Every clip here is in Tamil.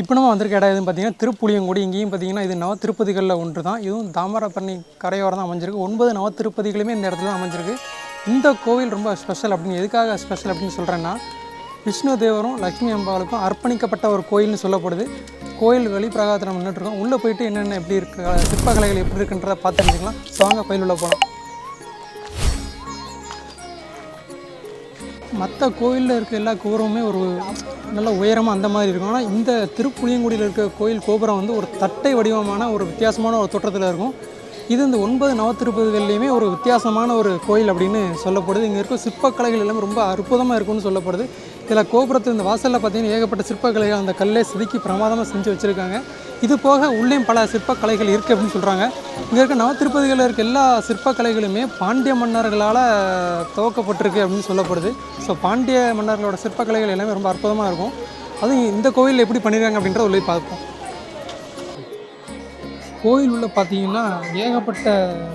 இப்போ நம்ம வந்திருக்க இடம் எதுன்னு பார்த்தீங்கன்னா திருப்புளியங்குடி. இங்கேயும் பார்த்தீங்கன்னா இது நவ திருப்பதிகளில் ஒன்று தான் இதுவும் தாமிரபரணி கரையோரம் தான் அமைஞ்சிருக்கு. ஒன்பது நவ திருப்பதிகளுமே இந்த இடத்துல தான் அமைஞ்சிருக்கு. இந்த கோவில் ரொம்ப ஸ்பெஷல் அப்படின்னு எதுக்காக ஸ்பெஷல் அப்படின்னு சொல்கிறேன்னா விஷ்ணு தேவரும் லக்ஷ்மி அம்பாளுக்கும் அர்ப்பணிக்கப்பட்ட ஒரு கோயில்னு சொல்லப்படுது. கோயில் வெளிப்பிரகாரத்தில் நம்ம நின்றுட்டுருக்கோம் உள்ளே போயிட்டு என்னென்ன எப்படி இருக்கு சிற்பக்கலைகள் எப்படி இருக்குன்றதை பார்த்து தெரிஞ்சுக்கலாம். ஸோ வாங்க கோயில் உள்ள போகலாம். மற்ற கோயிலில் இருக்க எல்லா கோபுரமுமே ஒரு நல்ல உயரமாக அந்த மாதிரி இருக்கும். ஆனால் இந்த திருப்புளியங்குடியில் இருக்க கோயில் கோபுரம் வந்து ஒரு தட்டை வடிவமான ஒரு வித்தியாசமான ஒரு தோற்றத்தில் இருக்கும். இது இந்த ஒன்பது நவத்திருப்பதிகள்லையுமே ஒரு வித்தியாசமான ஒரு கோயில் அப்படின்னு சொல்லப்படுது. இங்கே இருக்கும் சிற்பக்கலைகள் எல்லாமே ரொம்ப அற்புதமாக இருக்கும்னு சொல்லப்படுது. இதில் கோபுரத்தில் இந்த வாசலில் பார்த்தீங்கன்னா ஏகப்பட்ட சிற்பக்கலைகள் அந்த கல்லை செதுக்கி பிரமாதமாக செஞ்சு வச்சுருக்காங்க. இது போக உள்ளேயும் பல சிற்பக்கலைகள் இருக்குது அப்படின்னு சொல்கிறாங்க இங்கே இருக்க நவத்திருப்பதிகளில் இருக்க எல்லா சிற்பக்கலைகளுமே பாண்டிய மன்னர்களால் துவக்கப்பட்டிருக்கு அப்படின்னு சொல்லப்படுது. ஸோ பாண்டிய மன்னர்களோட சிற்பக்கலைகள் எல்லாமே ரொம்ப அற்புதமாக இருக்கும். அதுவும் இந்த கோயிலில் எப்படி பண்ணியிருக்காங்க அப்படின்றத உள்ளே பார்ப்போம். கோயில் உள்ள பார்த்தீங்கன்னா ஏகப்பட்ட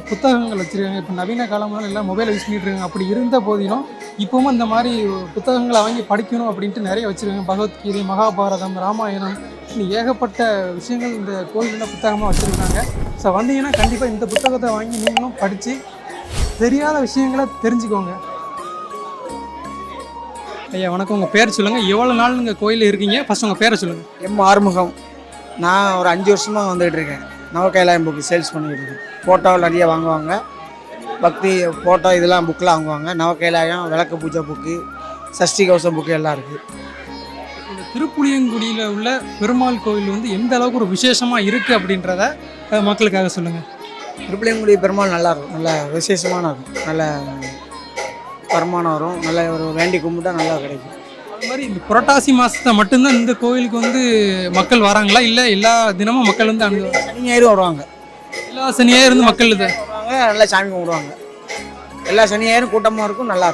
புத்தகங்கள் வச்சுருக்காங்க. இப்போ நவீன காலமாக எல்லாம் மொபைலை யூஸ் பண்ணிட்டு இருக்காங்க. அப்படி இருந்த போதிலும் இப்போவும் இந்த மாதிரி புத்தகங்களை வாங்கி படிக்கணும் அப்படின்ட்டு நிறைய வச்சுருக்காங்க. பகவத்கீதை மகாபாரதம் ராமாயணம் இன்னும் ஏகப்பட்ட விஷயங்கள் இந்த கோயிலில் புத்தகமாக வச்சுருக்காங்க. ஸோ வந்தீங்கன்னா கண்டிப்பாக இந்த புத்தகத்தை வாங்கி நீங்களும் படித்து தெரியாத விஷயங்களை தெரிஞ்சுக்கோங்க. ஐயா வணக்கம். உங்கள் பேர் சொல்லுங்கள் எவ்வளோ நாள் நீங்கள் கோயிலில் இருக்கீங்க? ஃபஸ்ட் உங்கள் பேரை சொல்லுங்கள் எம் ஆறுமுகம். நான் ஒரு அஞ்சு வருஷமாக வந்துகிட்டு இருக்கேன். நவகைலாயம் புக்கு சேல்ஸ் பண்ணிக்கிட்டு இருக்கேன் ஃபோட்டோ நிறைய வாங்குவாங்க. பக்தி ஃபோட்டோ இதெல்லாம் புக்கெலாம் வாங்குவாங்க. நவகைலாயம் விளக்கு பூஜை புக்கு சஷ்டி கவசம் புக்கு எல்லாம் இருக்குது இந்த திருப்புளியங்குடியில் உள்ள பெருமாள் கோயில் வந்து எந்த அளவுக்கு ஒரு விசேஷமாக இருக்குது அப்படின்றத மக்களுக்காக சொல்லுங்கள் திருப்பிள்ளையங்குடி பெருமாள் நல்லா இருக்கும். நல்ல விசேஷமான இருக்கும். நல்ல வருமானம் வரும். நல்ல ஒரு வேண்டி கும்பிட்டா நல்லா கிடைக்கும். அது மாதிரி இந்த புரட்டாசி மாதத்தை மட்டும்தான் இந்த கோயிலுக்கு வந்து மக்கள் வராங்களா? இல்லை எல்லா தினமும் மக்கள் வந்து அங்கே சனி ஞாயிறு வருவாங்க. எல்லா சனியாக இருந்து மக்கள் இது? வருவாங்க. நல்லா சாமி கும்பிடுவாங்க எல்லா சனி ஞாயிறும் கூட்டமாக இருக்கும் நல்லா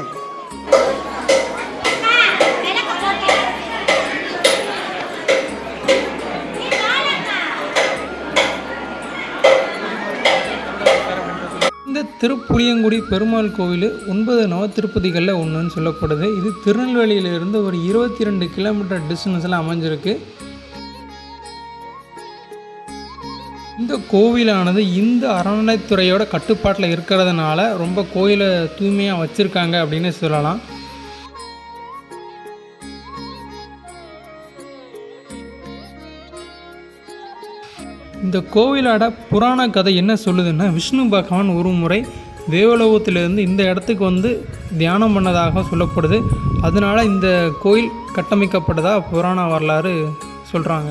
திருப்புளியங்குடி பெருமாள் கோவில் ஒன்பது நவ திருப்பதிகளில் ஒன்றுன்னு சொல்லப்படுது. இது திருநெல்வேலியிலிருந்து ஒரு இருபத்தி ரெண்டு கிலோமீட்டர் டிஸ்டன்ஸில் அமைஞ்சிருக்கு. இந்த கோவிலானது இந்த அறநிலைத்துறையோட கட்டுப்பாட்டில் இருக்கிறதுனால ரொம்ப கோயிலை தூய்மையாக வச்சுருக்காங்க அப்படின்னு சொல்லலாம். இந்த கோவிலோட புராண கதை என்ன சொல்லுதுன்னா விஷ்ணு பகவான் ஒரு முறை தேவலோகத்திலிருந்து இந்த இடத்துக்கு வந்து தியானம் பண்ணதாக சொல்லப்படுது. அதனால இந்த கோயில் கட்டமைக்கப்பட்டதாக புராண வரலாறு சொல்கிறாங்க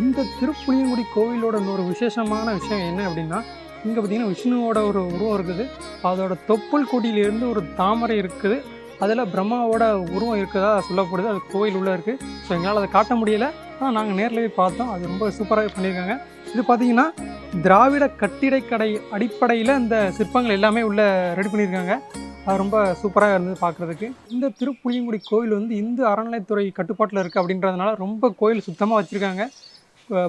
இந்த திருப்புளியங்குடி கோவிலோட ஒரு விசேஷமான விஷயம் என்ன அப்படின்னா இங்கே பார்த்தீங்கன்னா விஷ்ணுவோட ஒரு உருவம் இருக்குது. அதோட தொப்புள் கொடியிலேருந்து ஒரு தாமரை இருக்குது. அதில் பிரம்மாவோட உருவம் இருக்குதா சொல்லப்படுது. அது கோயில் உள்ளே இருக்குது ஸோ எங்களால் அதை காட்ட முடியல. ஆனால் நாங்கள் நேரில் போய் பார்த்தோம். அது ரொம்ப சூப்பராக பண்ணியிருக்காங்க. இது பார்த்தீங்கன்னா திராவிட கட்டிடக்கடை அடிப்படையில் இந்த சிற்பங்கள் எல்லாமே உள்ளே ரெடி பண்ணியிருக்காங்க. அது ரொம்ப சூப்பராக இருந்தது பார்க்குறதுக்கு இந்த திருப்புளியங்குடி கோயில் வந்து இந்து அறநிலைத்துறை கட்டுப்பாட்டில் இருக்குது அப்படின்றதுனால ரொம்ப கோயில் சுத்தமாக வச்சுருக்காங்க.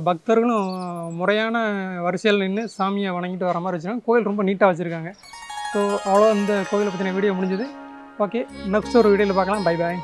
பக்தர்களும் முறையான வரிசையில் நின்று சாமியை வணங்கிட்டு வர மாதிரி வச்சுருக்காங்க. கோயில் ரொம்ப நீட்டாக வச்சுருக்காங்க. ஸோ அவ்வளோ இந்த கோயிலை பற்றின வீடியோ முடிஞ்சது. ஓகே நெக்ஸ்ட் ஒரு வீடியோவில் பார்க்கலாம். Bye bye